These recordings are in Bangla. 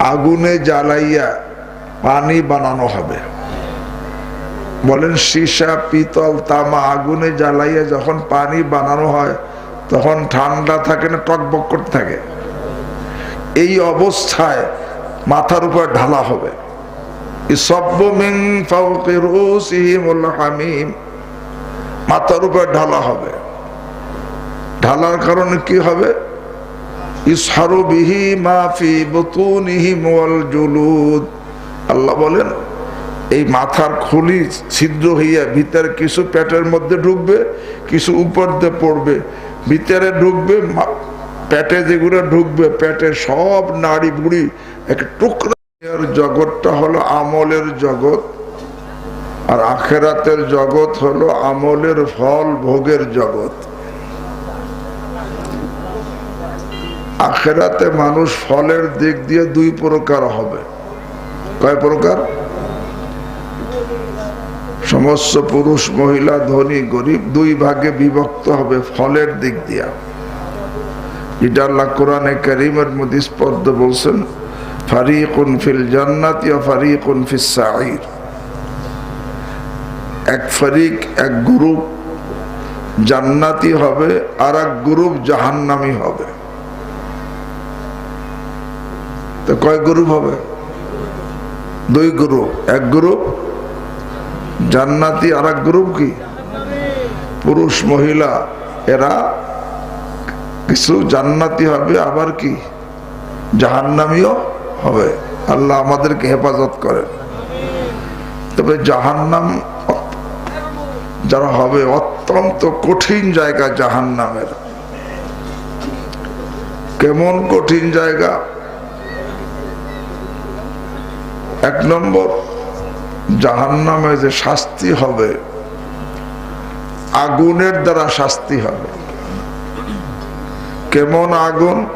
আগুনে জ্বালাইয়া পানি বানানো হবে। বলেন সীসা, পিতল, তামা, আগুনে জ্বালাইয়া যখন পানি বানানো হয়, তখন ঠান্ডা থাকে না, টকবক করতে থাকে। এই অবস্থায় মাথার উপর ঢালা হবে ইসব্য মিন ফাওকি রুউসিহিমুল হামিম মাথার উপর ঢালা হবে। ঢালার কারণে কি হবে? ইসহারু বিহি মাফি বুতুনিহিম ওয়াল জুলুদ। আল্লাহ বলেন, এই মাথার খুলি ছিদ্র হইয়া ভিতরে কিছু পেটের মধ্যে ঢুকবে, কিছু উপর দিয়ে পড়বে। ভিতরে ঢুকবে পেটে যেগুলো ঢুকবে পেটে সব নাড়ি বুড়ি এক টুকরা এর জগৎটা হলো আমলের জগৎ, আর আখেরাতের জগৎ হলো আমলের ফল ভোগের জগৎ। আখেরাতে মানুষ ফলের দিক দিয়ে দুই প্রকার হবে। কয় প্রকার? সমস্ত পুরুষ, মহিলা, ধনী, গরিব, দুই ভাগে বিভক্ত হবে ফলের দিক দিয়া। এটা আল্লাহ কোরআনে করিমের মধ্যে স্পর্ধ বলছেন ফারিকুন ফিল জান্নাত ইয়া ফারিকুন ফিস সাঈর। এক ফারিক, এক গ্রুপ জান্নাতি হবে আর এক গ্রুপ জাহান্নামি হবে। তো কয় গ্রুপ হবে? দুই গ্রুপ, এক গ্রুপ জান্নাতি আর এক গ্রুপ কি? পুরুষ, মহিলা, এরা কিছু জান্নাতি হবে, আবার কি? জাহান্নামিও হবে। আল্লাহ আমাদেরকে হেফাজত করেন। তবে জাহান্নাম যারা হবে, অত্যন্ত কঠিন জায়গা জাহান্নামের। কেমন কঠিন জায়গা? এক নম্বর, জাহান্নামে যে শাস্তি হবে, আগুনের দ্বারা শাস্তি হবে। কেমন আগুন?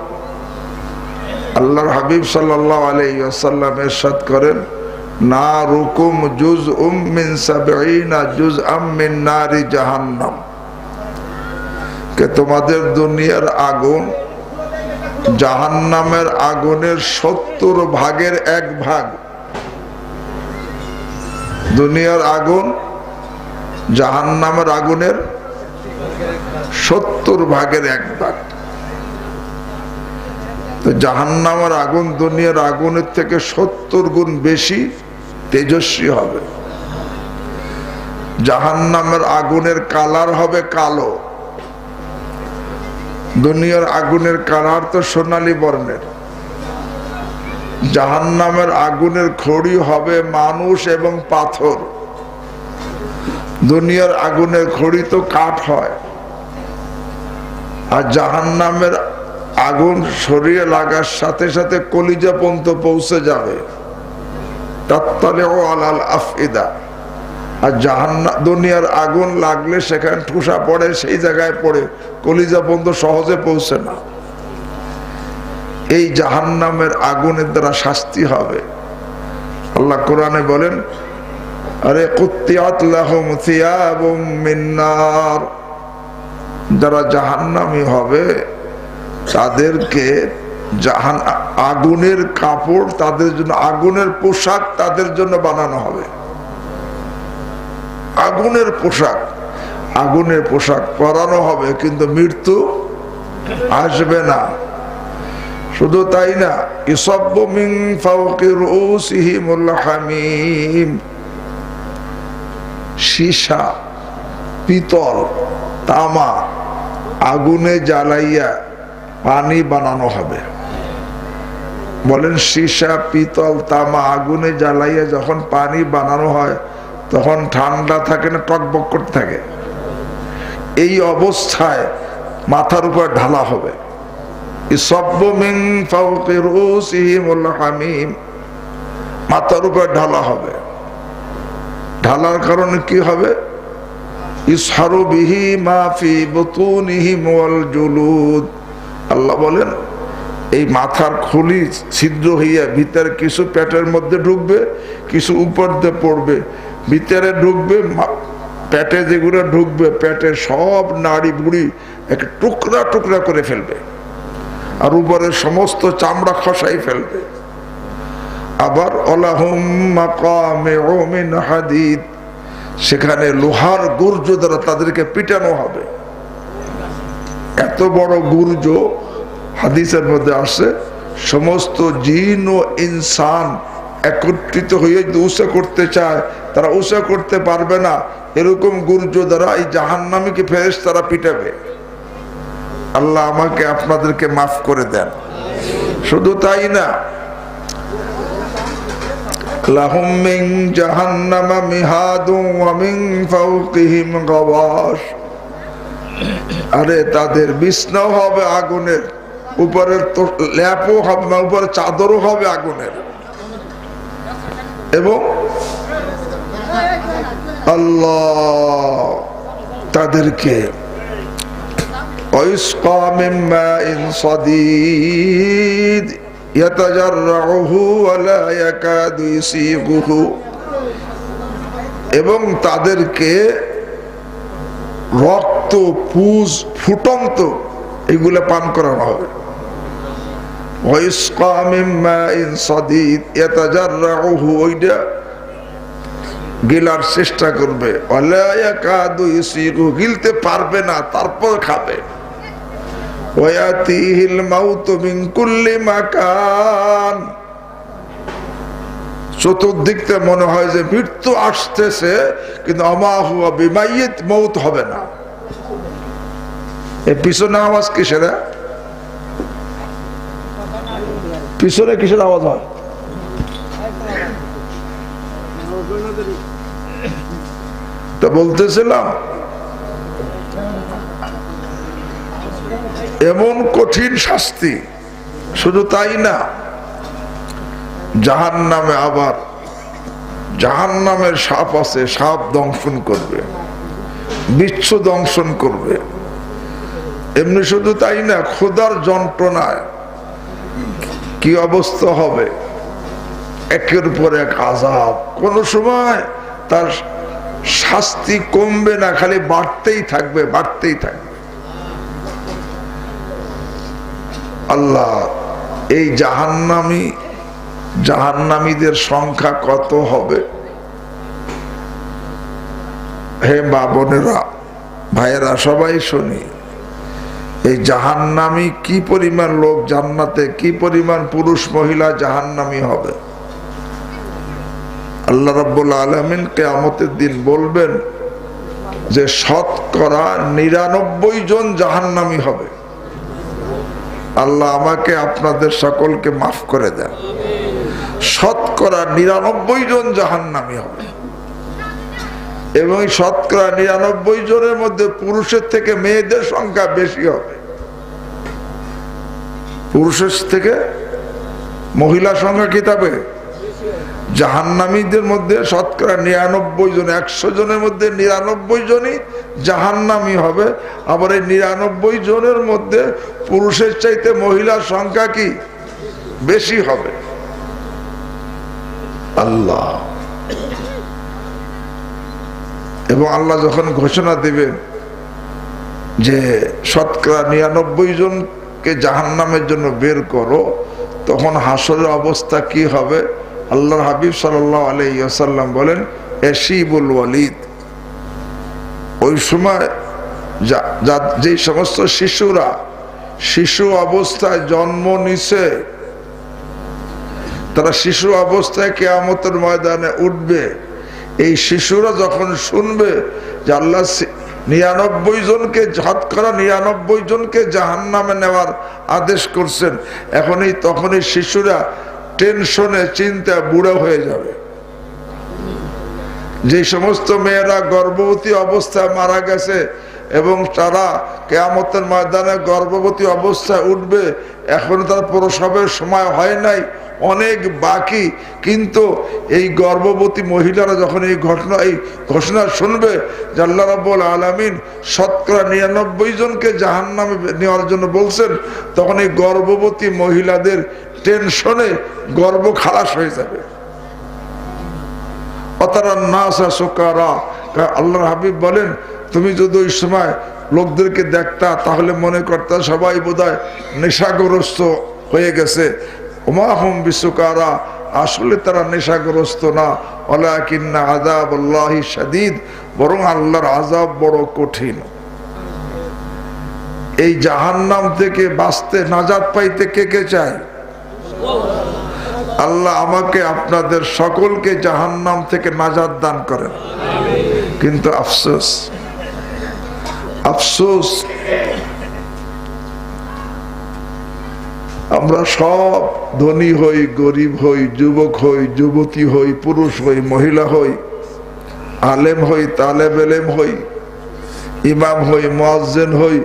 আল্লাহর হাবিব সাল্লাহ আলাইসাল্লাম এরশাদ করেন, না রুকুম জুজ উম মিন সাবঈনা জুজ আম মিন নারি জাহান্নাম। কে তোমাদের দুনিয়ার আগুন জাহান্নামের আগুনের সত্তর ভাগের এক ভাগ। দুনিয়ার আগুন জাহান্নামের আগুনের সত্তর ভাগের এক ভাগ। তো জাহান্নামের আগুন দুনিয়ার আগুনের থেকে সত্তর গুণ বেশি তেজস্বী হবে। জাহান্নামের আগুনের কালার হবে কালো। দুনিয়ার আগুনের কালার তো সোনালী বর্ণের। জাহান্নামের আগুনের খড়ি হবে মানুষ এবং পাথর। দুনিয়ার আগুনের খড়ি তো কাঠ হয়। আর জাহান্নামের আগুন শরীরে লাগার সাথে সাথে কলিজা পর্যন্ত পৌঁছে যাবে। তত্তলেও আলাল আফিদা আর জাহান্না দুনিয়ার আগুন লাগলে সেখানে ঠুসা পড়ে, সেই জায়গায় পড়ে, কলিজা পর্যন্ত সহজে পৌঁছে না। এই জাহান্নামের আগুনের দ্বারা শাস্তি হবে। আল্লাহ কোরআনে বলেন, আরে কুত্তিয়াত যারা জাহান্নামি হবে তাদেরকে জাহান আগুনের কাপড় তাদের জন্য, আগুনের পোশাক তাদের জন্য বানানো হবে। আগুনের পোশাক আগুনের পোশাক পরানো হবে, কিন্তু মৃত্যু আসবে না। শুধু তাই না ইসব্য সীসা, পিতল, তামা আগুনে জ্বালাইয়া পানি বানানো হবে। বলেন, সীসা পিতল তামা আগুনে জ্বালাইয়া যখন পানি বানানো হয়, তখন ঠান্ডা থাকে না, টকবক করতে থাকে। এই অবস্থায় মাথার উপর ঢালা হবে। মাথার উপর ঢালা হবে। ঢালার কারণে কি হবে? ইসহারু বিহি মাফি বুতুনিহিম ওয়াল জুলুদ। আল্লাহ বলেন, এই মাথার খুলি ছিদ্র হইয়া ভিতরে কিছু পেটের মধ্যে ঢুকবে, কিছু উপর দিয়ে পড়বে। ভিতরে ঢুকবে পেটে যেগুলো ঢুকবে পেটে সব নাড়ি বুড়ি এক টুকরা টুকরা করে ফেলবে। আর উপরে সমস্ত চামড়া খসাই ফেলবে। আবার হাদিদ, সেখানে লোহার গুর্জ দ্বারা তাদেরকে পিটানো হবে। এত বড় গুর্জ হাদিসের মধ্যে আসে সমস্ত জিন ও ইনসান একত্রিত হয়ে যদি উষা করতে চায়, তারা উষা করতে পারবে না। এরকম গুরুজ দ্বারা এই জাহান্নামীকে ফেরেস তারা পিটাবে। আল্লাহ আমাকে আপনাদেরকে মাফ করে দেন। শুধু তাই না আরে তাদের বিছনাও হবে আগুনের। উপরের তো ল্যাপও হবে না, উপরে চাদরও হবে আগুনের। এবং আল্লাহ তাদেরকে এবং তাদেরকে রক্ত, পুজ, ফুটন্ত এগুলো পান করানো হবে। ويسقى من ماء صديد يتجرعه ওইটা গিলার চেষ্টা করবে ولا يكاد يسيغه গিলতে পারবে না তারপর খাবে ويأتيه الموت من كل مكان চতুর্দিক থেকে মনে হয় যে মৃত্যু আসতেছে কিন্তু আমা হুয়া বিমাইত মৌত হবে না এ পিছনে আওয়াজ কিসের পিছনে কিসের আওয়াজ হয়? তা বলতেছিলাম, এমন কঠিন শাস্তি শুধু তাই না জাহান নামে আবার জাহান নামের সাপ আছে, সাপ দংশন করবে, বিচ্ছু দংশন করবে। এমনি শুধু তাই না, ক্ষুধার যন্ত্রণায় কি অবস্থা হবে? একের পর এক আজাব। কোন সময় তার শাস্তি কমবে না, খালি বাড়তেই থাকবে বাড়তেই থাকবে। আল্লাহ, এই জাহান্নামী, জাহান্নামীদের সংখ্যা কত হবে? হে মা বোনেরা, ভাইয়েরা, সবাই শুনি। এই জাহান্নামী কি পরিমাণ লোক জান্নাতে, কি পরিমাণ পুরুষ মহিলা জাহান্নামী হবে? আল্লাহ রাব্বুল আলমিন কেয়ামতের দিন বলবেন যে শতকরা নিরানব্বই জন জাহান্নামী হবে। আল্লাহ আমাকে আপনাদের সকলকে মাফ করে দেন। শতকরা নিরানব্বই জন জাহান্নামী হবে। এবং শতকরা নিরানব্বই জনের মধ্যে পুরুষের থেকে মেয়েদের সংখ্যা বেশি হবে। পুরুষের থেকে মহিলা সংখ্যা কি থাকবে? জাহান্নামীদের মধ্যে শতকরা নিরানব্বই জন, একশো জনের মধ্যে নিরানব্বই জনই জাহান্নামী হবে। আবার এই নিরানব্বই জনের মধ্যে পুরুষের চাইতে মহিলার সংখ্যা কি? বেশি হবে। আল্লাহ। এবং আল্লাহ যখন ঘোষণা দিবেন যে শতকরা নিরানব্বই জনকে জাহান্নামের জন্য বের করো, তখন হাসরের অবস্থা কি হবে? আল্লাহর হাবিব সাল্লাহ আলাইসাল্লাম বলেন, এশিবুল ওয়ালিদ। ওই সময় যা- যা- যে সমস্ত শিশুরা শিশু অবস্থায় জন্ম নিছে, তারা শিশু অবস্থায় কেয়ামতের ময়দানে উঠবে। এই শিশুরা যখন শুনবে যে আল্লাহ নিরানব্বই জনকে করা, নিরানব্বই জনকে জাহান নামে নেওয়ার আদেশ করছেন, এখনই তখনই শিশুরা টেনশনে চিন্তা বুড়ো হয়ে যাবে। যে সমস্ত মেয়েরা গর্ভবতী অবস্থায় মারা গেছে এবং তারা কেয়ামতের ময়দানে গর্ভবতী অবস্থায় উঠবে এখন তার প্রসবের সময় হয় নাই। অনেক বাকি। কিন্তু এই গর্ভবতী মহিলারা যখন এই ঘটনা, এই ঘোষণা শুনবে আল্লাহ রাব্বুল আলমিন শতকরা নিরানব্বই জনকে জাহান নামে নেওয়ার জন্য বলছেন, তখন এই গর্ভবতী মহিলাদের টেনশনে গর্ব খালাস হয়ে যাবে। অতারা নাসা হাবিব বলেন, তুমি যদি ওই সময় লোকদেরকে দেখতা, তাহলে মনে করতা সবাই বোধহয় নেশাগ্রস্ত হয়ে গেছে। ওমাহম বিশ্বকারা আসলে তারা নেশাগ্রস্ত না ওলা কিন্না আজাব আল্লাহি সাদিদ বরং আল্লাহর আজাব বড় কঠিন। এই জাহান্নাম থেকে বাঁচতে নাজাদ পাইতে কে কে চায়? আল্লাহ আমাকে, আপনাদের সকলকে জাহান্নাম থেকে নাজাদ দান করেন। কিন্তু আফসোস আফসোস আমরা সব ধনী হই, গরিব হই, যুবক হই, যুবতী হই, পুরুষ হই, মহিলা হই, আলেম হই, তালেব এলেম হই, ইমাম হই, মোয়াজ্জেন হই,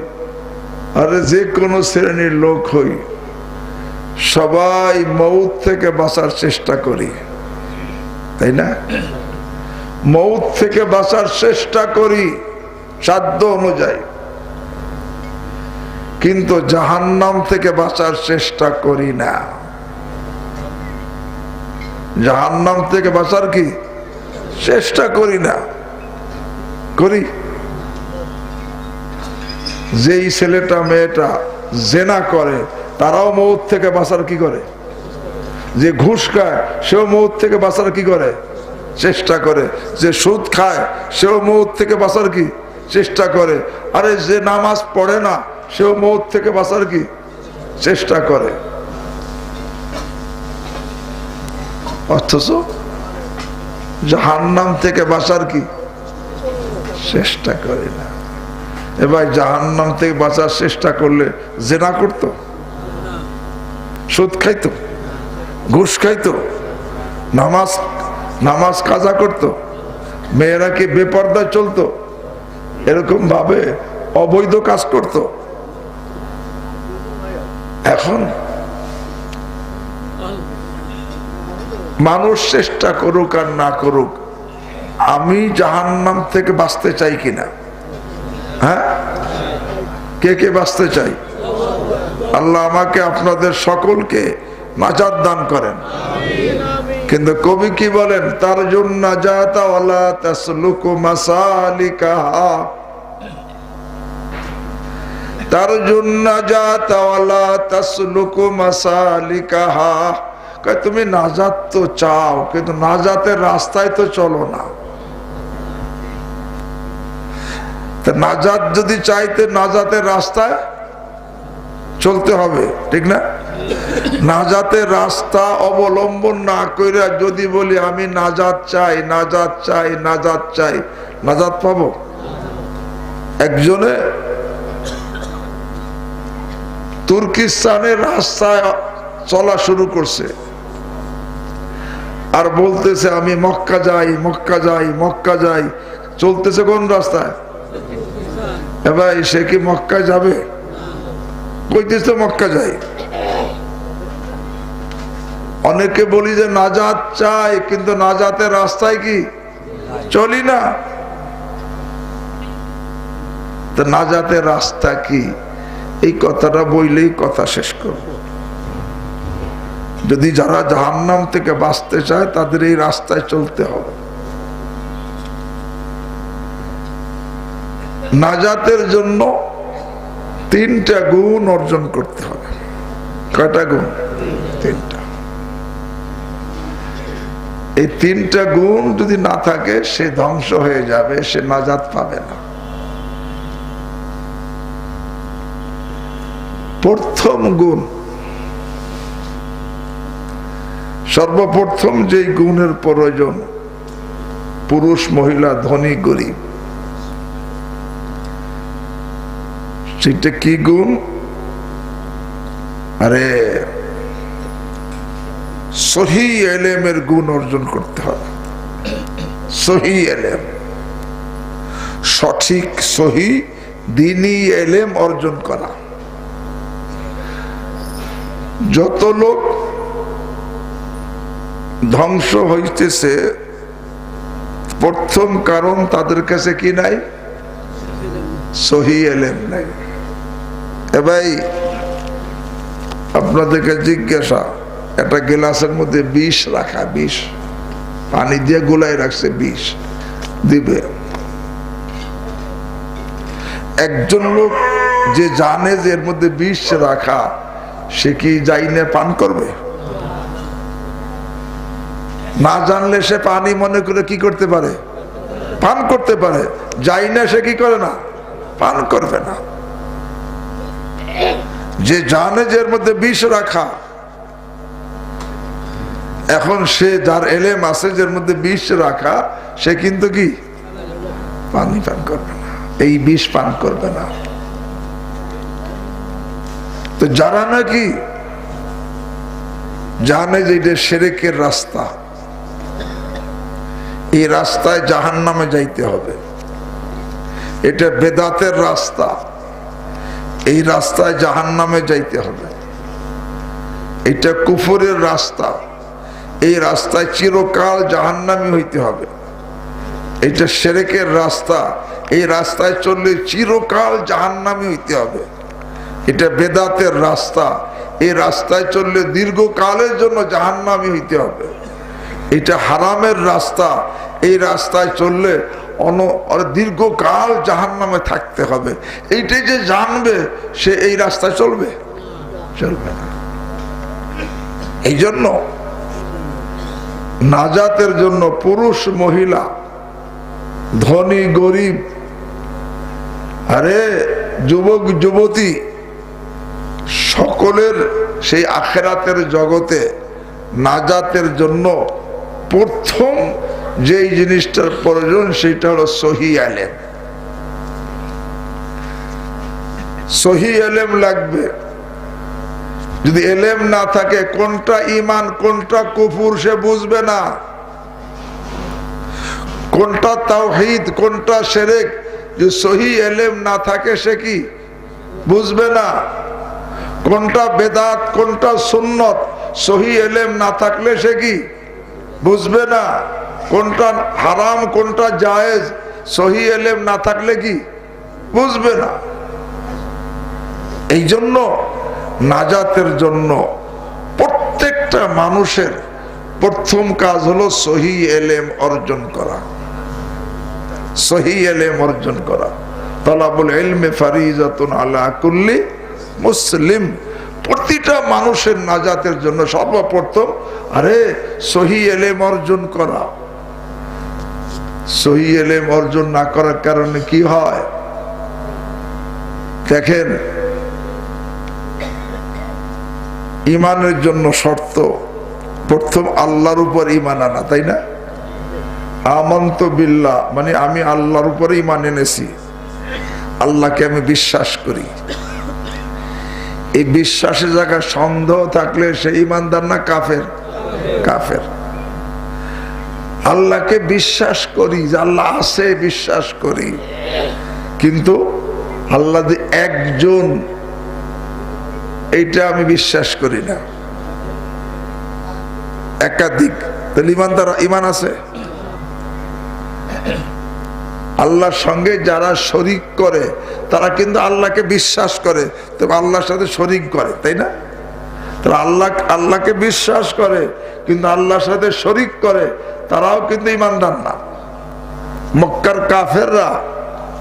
আরে যে কোনো শ্রেণির লোক হই, সবাই মৌত থেকে বাঁচার চেষ্টা করি, তাই না? মৌত থেকে বাঁচার চেষ্টা করি, সাধ্য অনুযায়ী। কিন্তু জাহান্নাম থেকে বাঁচার চেষ্টা করি না। জাহান্নাম থেকে বাঁচার কি? চেষ্টা করি না। করি। যেই ছেলেটা, মেয়েটা জেনা করে, তারাও মৌত থেকে বাঁচার কি করে? যে ঘুষ খায়, সেও মৌত থেকে বাঁচার কি করে? চেষ্টা করে। যে সুদ খায়, সেও মৌত থেকে বাঁচার কি? চেষ্টা করে। আরে যে নামাজ পড়ে না সেও মৌত থেকে বাঁচার কি? চেষ্টা করে। অথচ জাহান্নাম থেকে বাঁচার কি? চেষ্টা করে না। এবার জাহান্নাম থেকে বাঁচার চেষ্টা করলে জেনা করত? সুদ খাইতো? ঘুষ খাইতো? নামাজ নামাজ কাজা করত? মেয়েরা কি বেপর্দায় চলতো? এরকম ভাবে অবৈধ কাজ করত? এখন মানুষ চেষ্টা করুক আর না করুক, আমি জাহান্নাম থেকে বাঁচতে চাই কিনা? হ্যাঁ? কে কে বাঁচতে চাই? আল্লাহ আমাকে আপনাদের সকলকে নাজাদ দান করেন। কিন্তু কবি কি বলেন? তার জন্য তার জন্য তুমি নাজাত তো চাও, কিন্তু নাজাতের রাস্তায় তো চলো না। নাজাত যদি চাইতে নাজাতের রাস্তায় চলতে হবে, ঠিক না? নাজাতের রাস্তা অবলম্বন না করে যদি বলি, আমি নাজাত চাই নাজাত চাই নাজাত চাই, নাজাত পাবো? একজনে তুর্কিস্তানের রাস্তায় চলা শুরু করছে। আর বলতেছে, আমি মক্কা যাই মক্কা যাই মক্কা যাই। চলতেছে কোন রাস্তায়? এবার সে কি মক্কা যাবে? কইতেছে মক্কা যাই। অনেকে বলি যে নাজাত চাই, কিন্তু নাজাতের রাস্তায় কি? চলি না। নাজাতের রাস্তা কি? এই কথাটা বইলেই কথা শেষ করব। যদি যারা জাহান্নাম থেকে বাঁচতে চায়, তাদের এই রাস্তায় চলতে হবে। নাজাতের জন্য তিনটা গুণ অর্জন করতে হবে। কয়টা গুণ? তিনটা। এই তিনটা গুণ যদি না থাকে, সে ধ্বংস হয়ে যাবে, সে নাজাত পাবে না প্রথম গুণ। সর্বপ্রথম যে গুণের প্রয়োজন, পুরুষ, মহিলা, ধনী, গরিব। সেটা কি গুণ? আরে, সহি এলেমের গুণ অর্জন করতে হবে। সহি এলেম। সঠিক, সহি দিনই এলেম অর্জন করা। যত লোক ধ্বংস হইতেছে, প্রথম কারণ তাদের কাছে কি নাই? সহি আপনাদেরকে জিজ্ঞাসা, একটা গ্লাসের মধ্যে বিষ রাখা, বিষ। পানি দিয়ে গোলাই রাখছে, বিষ দিবে। একজন লোক যে জানে যে এর মধ্যে বিষ রাখা সে কি যাই না পান করবে? না জানলে সে পানি মনে করে কি করতে পারে? পান করতে পারে। যাই না সে কি করে না? পান করবে না। যে জানে যে এর মধ্যে বিষ রাখা, এখন সে যার এলেম আছে যে মধ্যে বিষ রাখা, সে কিন্তু কি? পানি পান করবে না। এই বিষ পান করবে না। তো যারা নাকি জানে যে এটা সেরেকের রাস্তা। এই রাস্তায় জাহান নামে যাইতে হবে। এটা বেদাতের রাস্তা। এই রাস্তায় জাহান নামে যাইতে হবে। এটা কুফরের রাস্তা। এই রাস্তায় চিরকাল জাহান্নামি হইতে হবে। এটা সেরেকের রাস্তা। এই রাস্তায় চললে চিরকাল জাহান্নামি হইতে হবে। এটা বেদাতের রাস্তা। এই রাস্তায় চললে দীর্ঘকালের জন্য জাহান্নামি হইতে হবে। এটা হারামের রাস্তা। এই রাস্তায় চললে অন দীর্ঘকাল জাহান নামে থাকতে হবে। এইটাই যে জানবে, সে এই রাস্তায় চলবে। চলবে না। এই জন্য নাজাতের জন্য পুরুষ, মহিলা, ধনী, গরিব, আরে যুবক, যুবতী সকলের সেই আখেরাতের জগতে নাজাতের জন্য প্রথম যেই জিনিসটার প্রয়োজন সেটা হলো সহি আলেম। সহি এলেম লাগবে। যদি এলেম না থাকে, কোনটা ইমান কোনটা কুফুর সে বুঝবে না। কোনটা তাওহিদ, কোনটা সেরেক যে সহি এলেম না থাকে সে কি বুঝবে না? কোনটা বেদাত, কোনটা সুন্নত, সহি এলেম না থাকলে সে কি? বুঝবে না। কোনটা হারাম, কোনটা জায়েজ, সহি এলেম না থাকলে কি? বুঝবে না। এই জন্য নাজাতের জন্য প্রত্যেকটা মানুষের প্রথম কাজ হলো সহি এলেম অর্জন করা। সহি এলেম অর্জন করা। তলাবুল এলমে ফারিজাতুন আলা কুল্লি মুসলিম প্রতিটা মানুষের নাজাতের জন্য সর্বপ্রথম, আরে সহি এলেম অর্জন করা। সহি এলেম অর্জন না করার কারণে কি হয়? দেখেন, ইমানের জন্য শর্ত, প্রথম আল্লাহর উপর ইমান আনা, তাই না? আমন্ত বিল্লা মানে আমি আল্লাহর উপরে ইমান এনেছি। আল্লাহকে আমি বিশ্বাস করি। এই বিশ্বাসের জায়গায় সন্দেহ থাকলে সে ইমানদার না কাফের? কাফের। আল্লাহকে বিশ্বাস করি, যে আল্লাহ আছে, বিশ্বাস করি। কিন্তু আল্লাহ একজন, এইটা আমি বিশ্বাস করি না। একাধিক। তাহলে ইমানদার ইমান আছে? আল্লাহর সঙ্গে যারা শরিক করে, তারা কিন্তু আল্লাহকে বিশ্বাস করে। তবে আল্লাহর সাথে শরিক করে, তাই না? তারা আল্লাহ, আল্লাহকে বিশ্বাস করে, কিন্তু আল্লাহর সাথে শরিক করে, তারাও কিন্তু ইমানদার না। মক্কার কাফেররা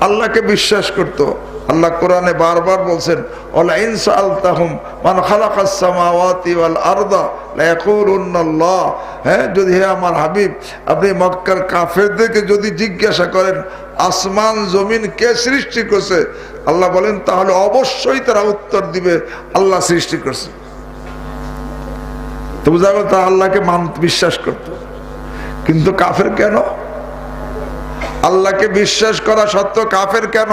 আল্লাহকে বিশ্বাস করত। আল্লাহ কোরআনে বারবার বলছেন হ্যাঁ যদি হে আমার হাবিব, আপনি মক্কার কাফেরদেরকে যদি জিজ্ঞাসা করেন আসমান, জমিন কে সৃষ্টি করছে? আল্লাহ বলেন, তাহলে অবশ্যই তারা উত্তর দিবে, আল্লাহ সৃষ্টি করছে। তো বোঝা গেল তা আল্লাহকে মান, বিশ্বাস করত। কিন্তু কাফের কেন? আল্লাহকে বিশ্বাস করা সত্ত্বেও কাফের কেন?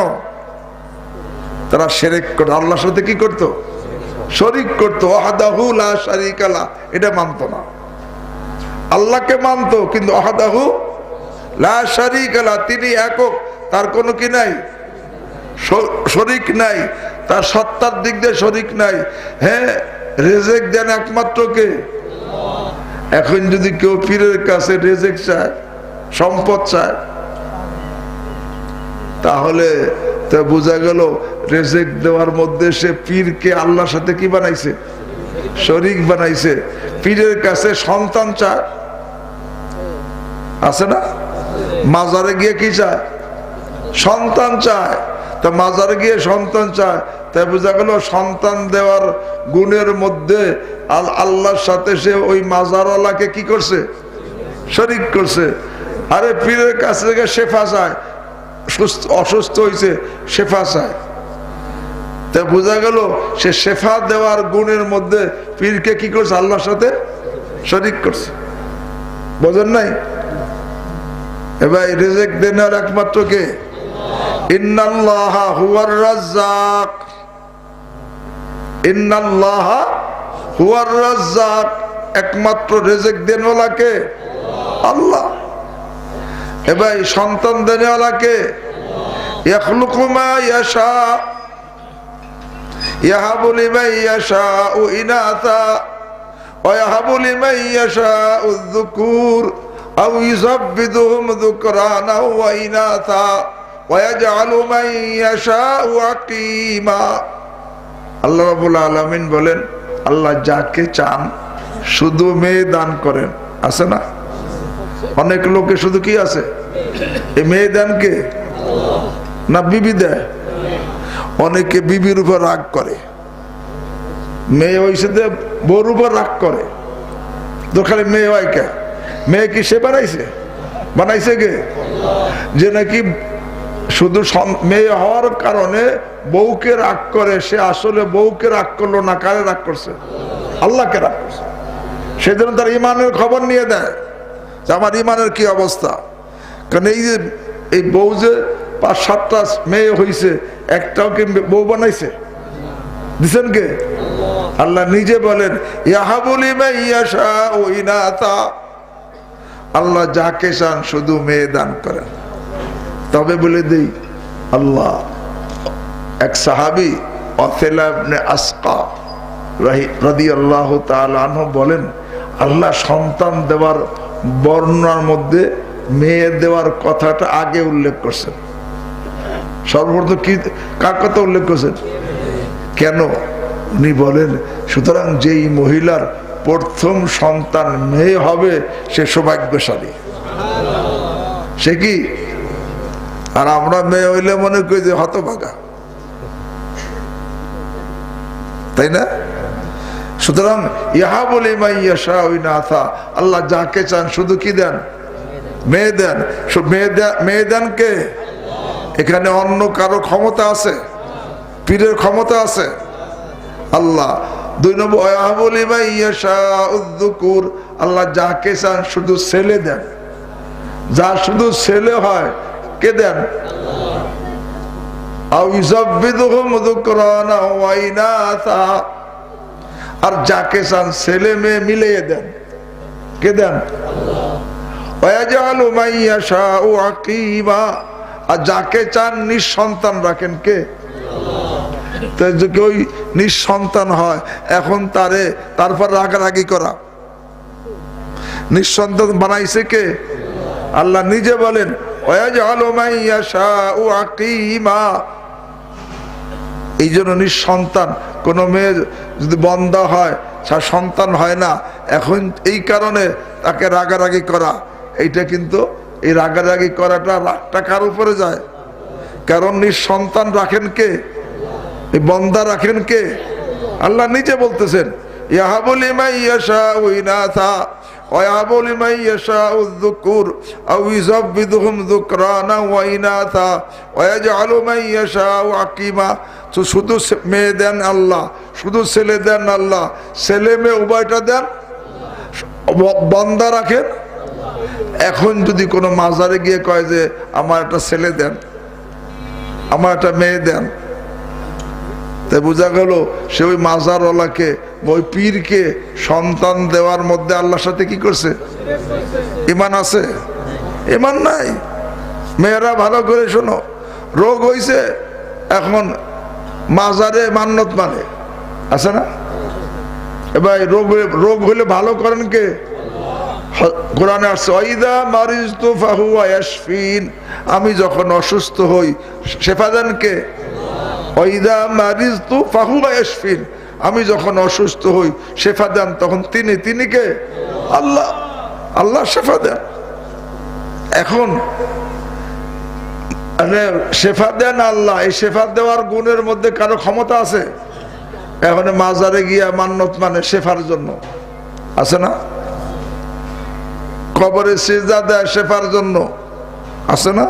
তারা সেরেক করতো। আল্লাহর সাথে কি করতো? শরিক করতো। অহাদাহু লা শারিকালা এটা মানতো না। আল্লাহকে মানতো, কিন্তু অহাদাহু লা শারিকালা তিনি একক, তার কোনো কি নাই? শরিক নাই, তার সত্তার দিক দিয়ে শরিক নাই। হ্যাঁ রেজেক দেন একমাত্র কে? এখন যদি কেউ পীরের কাছে রেজেক চায়, সম্পদ চায়, তাহলে তা বোঝা গেল রেজেক দেওয়ার মধ্যে সে পীরকে আল্লাহর সাথে কি বানাইছে? শরিক বানাইছে। পীরের কাছে সন্তান চায়। আছে না? মাজারে গিয়ে কি চায়? সন্তান চায়। তা মাজারে গিয়ে সন্তান চায়। তাই বোঝা গেল সন্তান দেওয়ার গুণের মধ্যে আল আল্লাহর সাথে সে ওই মাজারওয়ালাকে কি করছে? শরিক করছে। আরে পীরের কাছে থেকে শেফা চায়। সুস্থ, অসুস্থ হয়েছে শেফা চায়। তা বোঝা গেল সে শেফা দেওয়ার গুণের মধ্যে পীরকে কি করছে? আল্লাহর সাথে শরিক করছে। বোঝেন নাই? এবার রেজেক দেনার একমাত্র কে ইন্নাল্লাহ হুয়ার রাজ্জাক ইন্নাল্লাহ হুয়ার রাজ্জাক একমাত্র রেজেক দেনওয়ালাকে আল্লাহ এবার সন্তান দেনওয়ালাকে ইয়াখলুকু মা ইয়াশা ইয়াহাবু লিমান ইয়াশাউ ইনাথা ওয়া ইয়াহাবু লিমান ইয়াশাউ الذكور أو يزبدهم ذكرانا وإناثا ويجعل من يشاء عقيما আল্লাহ রাবুল আলমিন বলেন আল্লাহ যাকে চান শুধু মেয়ে দান করেন আছে না অনেক লোকে শুধু কি আছে এই মেয়ে দান কে না বিবি দেয় অনেকে বিবির উপর রাগ করে মেয়ে হয়েছে যে বউর উপর রাগ করে তো খালি মেয়ে হয় কে মেয়ে কি সে বানাইছে? বানাইছে কে? যে নাকি শুধু মেয়ে হওয়ার কারণে বউকে রাগ করে, সে আসলে বউকে রাগ করল না, কারে রাগ করছে? আল্লাহকে রাগ করছে। সেজন্য তার ইমানের খবর নিয়ে দেয়। যে আমার ইমানের কি অবস্থা? কারণ এই যে, এই বউ যে পাঁচ সাতটা মেয়ে হয়েছে একটাও কি বউ বানাইছে? দিছেন কে? আল্লাহ নিজে বলেন ইয়াহাবুলি ও ইনাতা। আল্লাহ যাকে চান শুধু মেয়ে দান করেন। তবে বলে দেই, আল্লাহ এক সাহাবি অথেলাবনে আসকা রাদি আল্লাহ তালহ বলেন, আল্লাহ সন্তান দেওয়ার বর্ণনার মধ্যে মেয়ে দেওয়ার কথাটা আগে উল্লেখ করছেন। সর্বপ্রথম কি, কার কথা উল্লেখ করছেন? কেন? উনি বলেন, সুতরাং যেই মহিলার প্রথম সন্তান মেয়ে হবে সে সৌভাগ্যশালী। সে কি? আর আমরা মেয়ে হইলে মনে করি যে হতভাগা। তাই না? সুতরাং ইহা বলে মাইয়াশা আল্লাহ যাকে চান শুধু কি দেন? মেয়ে দেন। মেয়ে দেন কে? এখানে অন্য কারও ক্ষমতা আছে? পীরের ক্ষমতা আছে? আল্লাহ দুই নম্বর অয়াবলি মাইয়াশা উদ্দুকুর আল্লাহ যাকে চান শুধু ছেলে দেন। যা শুধু ছেলে হয়, কে দেন? আর যাকে চান ছেলে মেয়ে মিলিয়ে দেন। কে দেন? আর যাকে চান নিঃসন্তান রাখেন কে? যদি নিঃসন্তান হয়, এখন তারে তারপর রাগারাগি করা। নিঃসন্তান বানাইছে কে? আল্লাহ নিজে বলেন এই জন্য নিঃসন্তান, কোনো মেয়ে যদি বন্ধ হয় সন্তান হয় না, এখন এই কারণে তাকে রাগারাগি করা। এইটা কিন্তু এই রাগারাগি করাটা রাগটা কার উপরে যায়? কারণ নিঃসন্তান রাখেন কে? এই বন্দা রাখেন কে? আল্লাহ নিজে বলতেছেন তো শুধু মেয়ে দেন আল্লাহ, শুধু ছেলে দেন আল্লাহ, ছেলে মেয়ে উভয়টা দেন। বন্দা রাখেন। এখন যদি কোনো মাজারে গিয়ে কয় যে, আমার একটা ছেলে দেন, আমার একটা মেয়ে দেন তাই বোঝা গেল সে ওই মাজারওয়ালাকে, ওই পীরকে সন্তান দেওয়ার মধ্যে আল্লাহর সাথে কি করছে? ইমান আছে? ইমান নাই। মেয়েরা ভালো করে শোনো, রোগ হইছে, এখন মাজারে মান্নত মানে আছে না? এবার রোগ রোগ হলে ভালো করেন কে? কোরআনে আসছে, ওয়াইদা মারিজতু ফাহুয়া ইয়াশফিন আমি যখন অসুস্থ হই, শেফা ইয়াশফিন। আমি যখন অসুস্থ হই, শেফা দেন, তখন তিনি তিনি কে? আল্লাহ। আল্লাহ শেফা দেন। এখন শেফা দেন আল্লাহ। এই শেফা দেওয়ার গুণের মধ্যে কারও ক্ষমতা আছে? এখন মাজারে গিয়া মান্নত মানে শেফার জন্য। আছে না? কবরে সিজা দেয় শেফার জন্য। আছে না?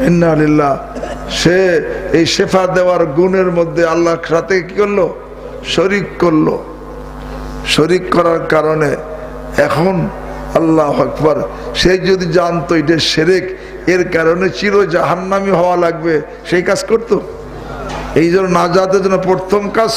ইন্না সে এই শেফা দেওয়ার গুণের মধ্যে আল্লাহ সাথে কি করল? শরিক করল। শরিক করার কারণে এখন আল্লাহ আকবর, সে যদি জানতো এটা সেরেক, এর কারণে চির জাহান্নামি হওয়া লাগবে। সেই কাজ করতো। এই জন্য না যাতে জন্য প্রথম কাজ